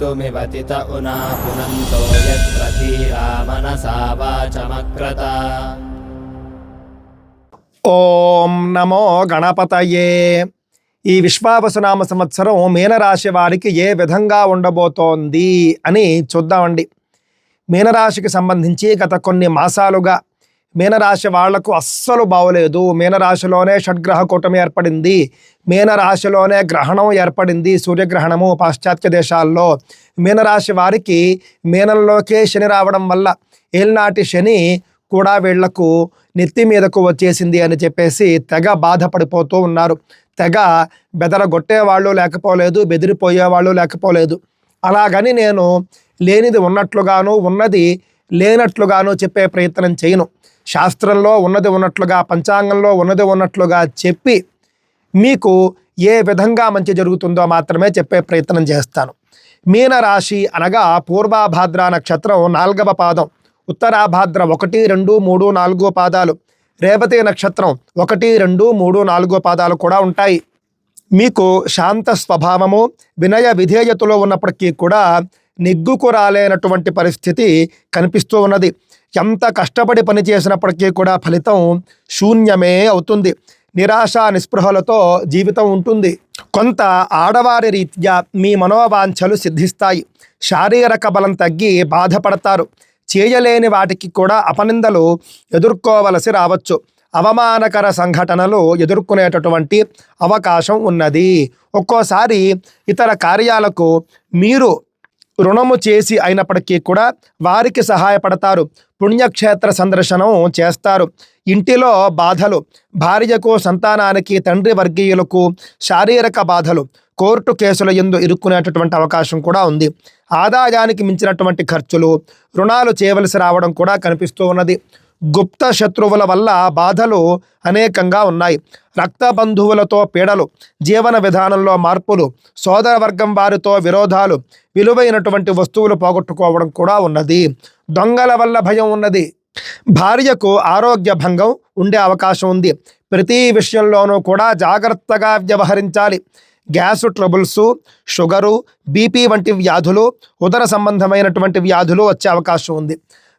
कर्तुमिवतित उना पुनन्तो यत्र धीरा मनसा वाचमक्रत ఓం నమో గణపతయే ఈ విశ్వావసునామ సంవత్సరం మీనరాశి వారికి ఏ విధంగా ఉండబోతోంది అని చూద్దామండి మీనరాశికి సంబంధించి గత కొన్ని మాసాలుగా మీనరాశి వాళ్ళకు అస్సలు బాగోలేదు. మీనరాశిలోనే షడ్గ్రహ కూటమి ఏర్పడింది. మీనరాశిలోనే గ్రహణం ఏర్పడింది సూర్యగ్రహణము పాశ్చాత్య దేశాల్లో. మీనరాశి వారికి మీనంలోకే శని రావడం వల్ల ఏలినాటి శని కూడా వీళ్ళకు నెత్తి మీదకు వచ్చేసింది అని చెప్పేసి తెగ బాధపడిపోతూ ఉన్నారు. తెగ బెదరగొట్టేవాళ్ళు లేకపోలేదు బెదిరిపోయేవాళ్ళు లేకపోలేదు. అలాగని నేను లేనిది ఉన్నట్లుగాను ఉన్నది లేనట్లుగాను చెప్పే ప్రయత్నం చేయను. శాస్త్రంలో ఉన్నది ఉన్నట్లుగా పంచాంగంలో ఉన్నది ఉన్నట్లుగా చెప్పి మీకు ఏ విధంగా మంచి జరుగుతుందో మాత్రమే చెప్పే ప్రయత్నం చేస్తాను. మీనరాశి అనగా పూర్వాభాద్ర నక్షత్రం నాల్గవ పాదం ఉత్తరాభాద్ర ఒకటి రెండు మూడు నాలుగో పాదాలు రేవతి నక్షత్రం ఒకటి రెండు మూడు నాలుగో పాదాలు కూడా ఉంటాయి. మీకు శాంత స్వభావము వినయ విధేయతలో ఉన్నప్పటికీ కూడా నెగ్గుకు రాలేనటువంటి పరిస్థితి కనిపిస్తూ ఉన్నది. ఎంత కష్టపడి పని చేసినప్పటికీ కూడా ఫలితం శూన్యమే అవుతుంది. నిరాశ నిస్పృహలతో జీవితం ఉంటుంది. కొంత ఆడవారి రీత్యా మీ మనోవాంఛలు సిద్ధిస్తాయి. శారీరక బలం తగ్గి బాధపడతారు. చేయలేని వాటికి కూడా అపనిందలు ఎదుర్కోవలసి రావచ్చు. అవమానకర సంఘటనలు ఎదుర్కొనేటటువంటి అవకాశం ఉన్నది. ఒక్కోసారి ఇతర కార్యాలకు మీరు రుణము చేసి అయినప్పటికీ కూడా వారికి సహాయపడతారు. పుణ్యక్షేత్ర సందర్శనం చేస్తారు. ఇంటిలో బాధలు భార్యకు సంతానానికి తండ్రి వర్గీయులకు శారీరక బాధలు కోర్టు కేసుల ఎందు ఇరుక్కునేటటువంటి అవకాశం కూడా ఉంది. ఆదాయానికి మించినటువంటి ఖర్చులు రుణాలు చేయవలసి రావడం కూడా కనిపిస్తూ ఉన్నది. గుప్త శత్రువుల వల్ల బాధలు అనేకంగా ఉన్నాయి. రక్త బంధువులతో పీడలు జీవన విధానంలో మార్పులు సోదర వర్గం వారితో విరోధాలు విలువైనటువంటి వస్తువులు పోగొట్టుకోవడం కూడా ఉన్నది. దొంగల వల్ల భయం ఉన్నది. భార్యకు ఆరోగ్య భంగం ఉండే అవకాశం ఉంది. ప్రతి విషయంలోనూ కూడా జాగ్రత్తగా వ్యవహరించాలి. గ్యాస్ ట్రబుల్స్ షుగరు బీపీ వంటి వ్యాధులు ఉదర సంబంధమైనటువంటి వ్యాధులు వచ్చే అవకాశం ఉంది.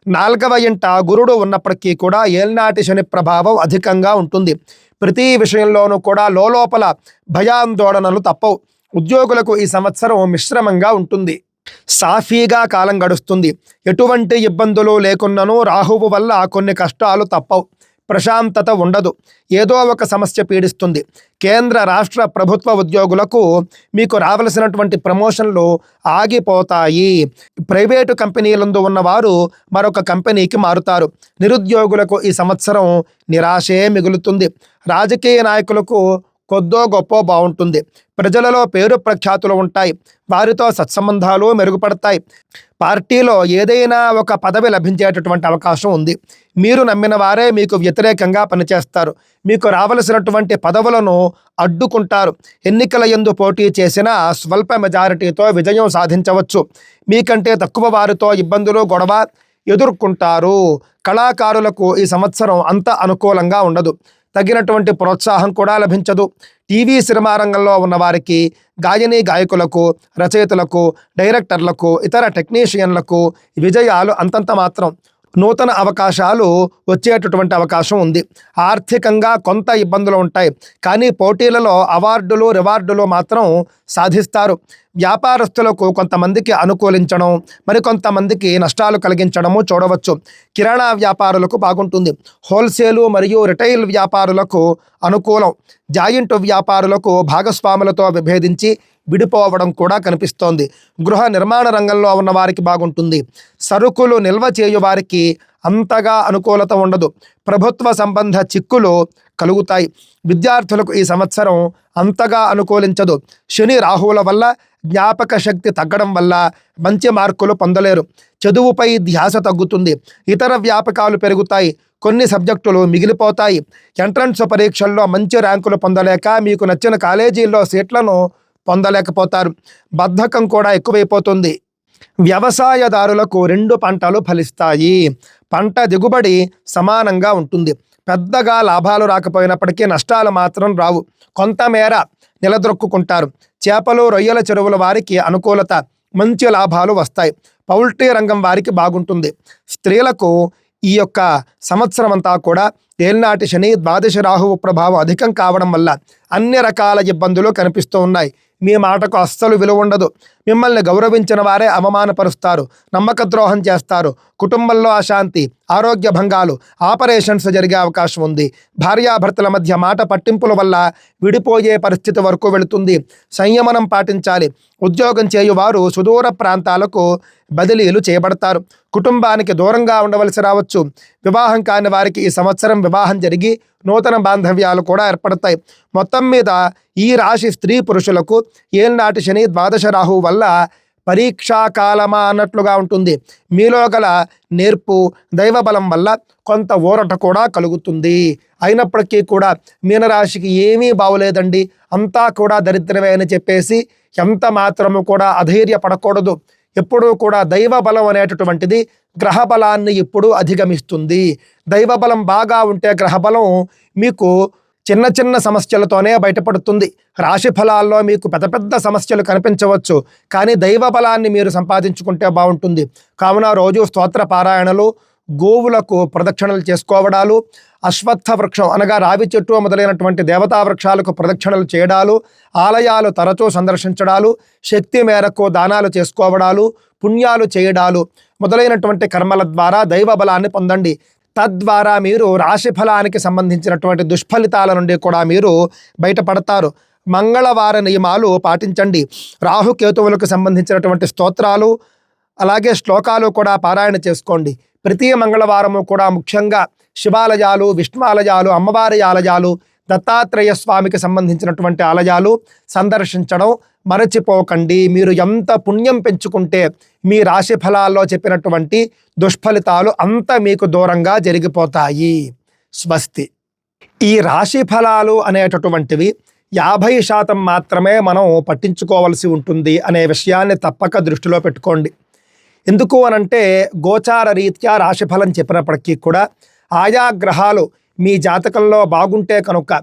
నాలుగవ ఇంట గురుడు ఉన్నప్పటికీ కూడా ఏల్నాటి శని ప్రభావం అధికంగా ఉంటుంది. ప్రతి విషయంలోనూ కూడా లోపల భయాందోళనలు తప్పవు. ఉద్యోగులకు ఈ సంవత్సరం మిశ్రమంగా ఉంటుంది. సాఫీగా కాలం గడుస్తుంది. ఎటువంటి ఇబ్బందులు లేకున్నను రాహువు వల్ల కొన్ని కష్టాలు తప్పవు. ప్రశాంతత ఉండదు. ఏదో ఒక సమస్య పీడిస్తుంది. కేంద్ర రాష్ట్ర ప్రభుత్వ ఉద్యోగులకు మీకు రావలసినటువంటి ప్రమోషన్లు ఆగిపోతాయి. ప్రైవేటు కంపెనీలందు ఉన్నవారు మరొక కంపెనీకి మారుతారు. నిరుద్యోగులకు ఈ సంవత్సరం నిరాశే మిగులుతుంది. రాజకీయ నాయకులకు కొద్దో గొప్ప బాగుంటుంది ప్రజలలో పేరు ప్రఖ్యాతులు ఉంటాయి. వారితో సత్సంబంధాలు మెరుగుపడతాయి. పార్టీలో ఏదైనా ఒక పదవి లభించేటటువంటి అవకాశం ఉంది. మీరు నమ్మిన వారే మీకు వ్యతిరేకంగా పనిచేస్తారు. మీకు రావలసినటువంటి పదవులను అడ్డుకుంటారు. ఎన్నికల ఎందు పోటీ చేసిన స్వల్ప మెజారిటీతో విజయం సాధించవచ్చు. మీకంటే తక్కువ వారితో ఇబ్బందులు గొడవ ఎదుర్కొంటారు. కళాకారులకు ఈ సంవత్సరం అంత అనుకూలంగా ఉండదు. తగినటువంటి ప్రోత్సాహం కూడా లభించదు. టీవీ సినిమా రంగంలో ఉన్న వారికి గాయని గాయకులకు రచయితలకు డైరెక్టర్లకు ఇతర టెక్నీషియన్లకు విజయాలు అంతంత మాత్రం. నూతన అవకాశాలు వచ్చేటటువంటి అవకాశం ఉంది. ఆర్థికంగా కొంత ఇబ్బందులు ఉంటాయి. కానీ పోటీలలో అవార్డులు రివార్డులు మాత్రం సాధిస్తారు. వ్యాపారస్తులకు కొంతమందికి అనుకూలించడం మరికొంతమందికి నష్టాలు కలిగించడము చూడవచ్చు. కిరాణా వ్యాపారులకు బాగుంటుంది. హోల్సేలు మరియు రిటైల్ వ్యాపారులకు అనుకూలం. జాయింట్ వ్యాపారులకు భాగస్వాములతో విభేదించి విడిపోవడం కూడా కనిపిస్తోంది. గృహ నిర్మాణ రంగంలో ఉన్న వారికి బాగుంటుంది. సరుకులు నిల్వ చేయు వారికి అంతగా అనుకూలత ఉండదు. ప్రభుత్వ సంబంధ చిక్కులు కలుగుతాయి. విద్యార్థులకు ఈ సంవత్సరం అంతగా అనుకూలించదు. శని రాహువుల వల్ల జ్ఞాపక శక్తి తగ్గడం వల్ల మంచి మార్కులు పొందలేరు. చదువుపై ధ్యాస తగ్గుతుంది. ఇతర వ్యాపకాలు పెరుగుతాయి. కొన్ని సబ్జెక్టులు మిగిలిపోతాయి. ఎంట్రన్స్ పరీక్షల్లో మంచి ర్యాంకులు పొందలేక మీకు నచ్చిన కాలేజీల్లో సీట్లను పొందలేకపోతారు. బద్ధకం కూడా ఎక్కువైపోతుంది. వ్యవసాయదారులకు రెండు పంటలు ఫలిస్తాయి. పంట దిగుబడి సమానంగా ఉంటుంది. పెద్దగా లాభాలు రాకపోయినప్పటికీ నష్టాలు మాత్రం రావు. కొంతమేర నిలదొక్కుకుంటారు. చేపలు రొయ్యల చెరువుల వారికి అనుకూలత మంచి లాభాలు వస్తాయి. పౌల్ట్రీ రంగం వారికి బాగుంటుంది. స్త్రీలకు ఈ యొక్క సంవత్సరం అంతా కూడా ఏళ్ళనాటి శని ద్వాదశ రాహువు ప్రభావం అధికం కావడం వల్ల అన్ని రకాల ఇబ్బందులు కనిపిస్తూ ఉన్నాయి. మీ మాటకు అస్సలు విలువ ఉండదు. మిమ్మల్ని గౌరవించిన వారే అవమానపరుస్తారు. నమ్మక ద్రోహం చేస్తారు. కుటుంబంలో అశాంతి ఆరోగ్య భంగాలు ఆపరేషన్స్ జరిగే అవకాశం ఉంది. భార్యాభర్తల మధ్య మాట పట్టింపుల వల్ల విడిపోయే పరిస్థితి వరకు వెళుతుంది. సంయమనం పాటించాలి. ఉద్యోగం చేయువారు సుదూర ప్రాంతాలకు బదిలీలు చేయబడతారు కుటుంబానికి దూరంగా ఉండవలసి రావచ్చు. వివాహం కాని వారికి ఈ సంవత్సరం వివాహం జరిగి నూతన బాంధవ్యాలు కూడా ఏర్పడతాయి. మొత్తం మీద ఈ రాశి స్త్రీ పురుషులకు ఏళ్నాటి శని ద్వాదశ రాహు వల్ల పరీక్షాకాలమా అన్నట్లుగా ఉంటుంది. మీలో గల నేర్పు దైవబలం వల్ల కొంత ఊరట కూడా కలుగుతుంది. అయినప్పటికీ కూడా మీనరాశికి ఏమీ బాగోలేదండి అంతా కూడా దరిద్రమే అని చెప్పేసి ఎంత మాత్రము కూడా అధైర్యపడకూడదు. ఎప్పుడూ కూడా దైవ బలం అనేటటువంటిది గ్రహ బలాన్ని ఎప్పుడూ అధిగమిస్తుంది. దైవబలం బాగా ఉంటే గ్రహ బలం మీకు చిన్న చిన్న సమస్యలతోనే బయటపడుతుంది. రాశి ఫలాల్లో మీకు పెద్ద పెద్ద సమస్యలు కనిపించవచ్చు. కానీ దైవ బలాన్ని మీరు సంపాదించుకుంటే బాగుంటుంది. కావున రోజు స్తోత్ర పారాయణలు గోవులకు ప్రదక్షిణలు చేసుకోవడాలు అశ్వత్థ వృక్షం అనగా రావి చెట్టు మొదలైనటువంటి దేవతా వృక్షాలకు ప్రదక్షిణలు చేయడాలు ఆలయాలు తరచూ సందర్శించడాలు శక్తి మేరకు దానాలు చేసుకోవడాలు పుణ్యాలు చేయడాలు మొదలైనటువంటి కర్మల ద్వారా దైవ బలాన్ని పొందండి. తద్వారా మీరు రాశి ఫలానికి సంబంధించినటువంటి దుష్ఫలితాల నుండి కూడా మీరు బయటపడతారు. మంగళవార నియమాలు పాటించండి. రాహుకేతువులకు సంబంధించినటువంటి స్తోత్రాలు అలాగే శ్లోకాలు కూడా పారాయణ చేసుకోండి. ప్రతి మంగళవారము కూడా ముఖ్యంగా శివాలయాలు విష్ణువాలయాలు అమ్మవారి ఆలయాలు దత్తాత్రేయ స్వామికి సంబంధించినటువంటి ఆలయాలు సందర్శించడం మరచిపోకండి. మీరు ఎంత పుణ్యం పెంచుకుంటే మీ రాశి ఫలాల్లో చెప్పినటువంటి దుష్ఫలితాలు అంత మీకు దూరంగా జరిగిపోతాయి. స్వస్తి. ఈ రాశి ఫలాలు అనేటటువంటివి యాభై శాతం మాత్రమే మనం పట్టించుకోవాల్సి ఉంటుంది అనే విషయాన్ని తప్పక దృష్టిలో పెట్టుకోండి. ఎందుకు అనంటే గోచార రీత్యా రాశిఫలం చెప్పినప్పటికీ కూడా ఆయా గ్రహాలు మీ జాతకంలో బాగుంటే కనుక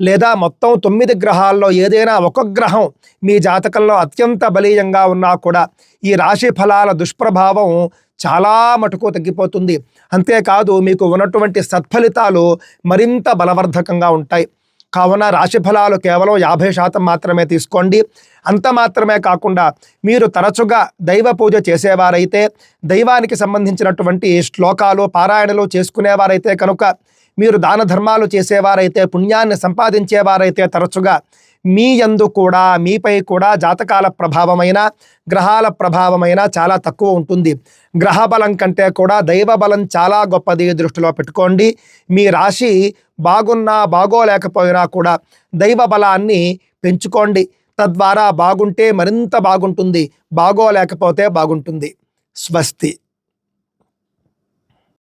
లేదా మొత్తం తొమ్మిది గ్రహాల్లో ఏదైనా ఒక గ్రహం మీ జాతకంలో అత్యంత బలీయంగా ఉన్నా కూడా ఈ రాశి ఫలాల దుష్ప్రభావం చాలా మటుకు తగ్గిపోతుంది. అంతేకాదు మీకు ఉన్నటువంటి సత్ఫలితాలు మరింత బలవర్ధకంగా ఉంటాయి. కావున రాశి ఫలాలు కేవలం యాభై శాతం మాత్రమే తీసుకోండి. అంత మాత్రమే కాకుండా మీరు తరచుగా దైవ పూజ చేసేవారైతే దైవానికి సంబంధించినటువంటి శ్లోకాలు పారాయణలు చేసుకునేవారైతే కనుక మీరు దాన ధర్మాలు చేసేవారైతే పుణ్యాన్ని సంపాదించేవారైతే తరచుగా మీ యందు కూడా మీపై కూడా జాతకాల ప్రభావమైన గ్రహాల ప్రభావమైన చాలా తక్కువ ఉంటుంది. గ్రహ బలం కంటే కూడా దైవ బలం చాలా గొప్పది దృష్టిలో పెట్టుకోండి. మీ రాశి బాగున్నా బాగోలేకపోయినా కూడా దైవ బలాన్ని పెంచుకోండి. తద్వారా బాగుంటే మరింత బాగుంటుంది. బాగోలేకపోతే బాగుంటుంది. స్వస్తి.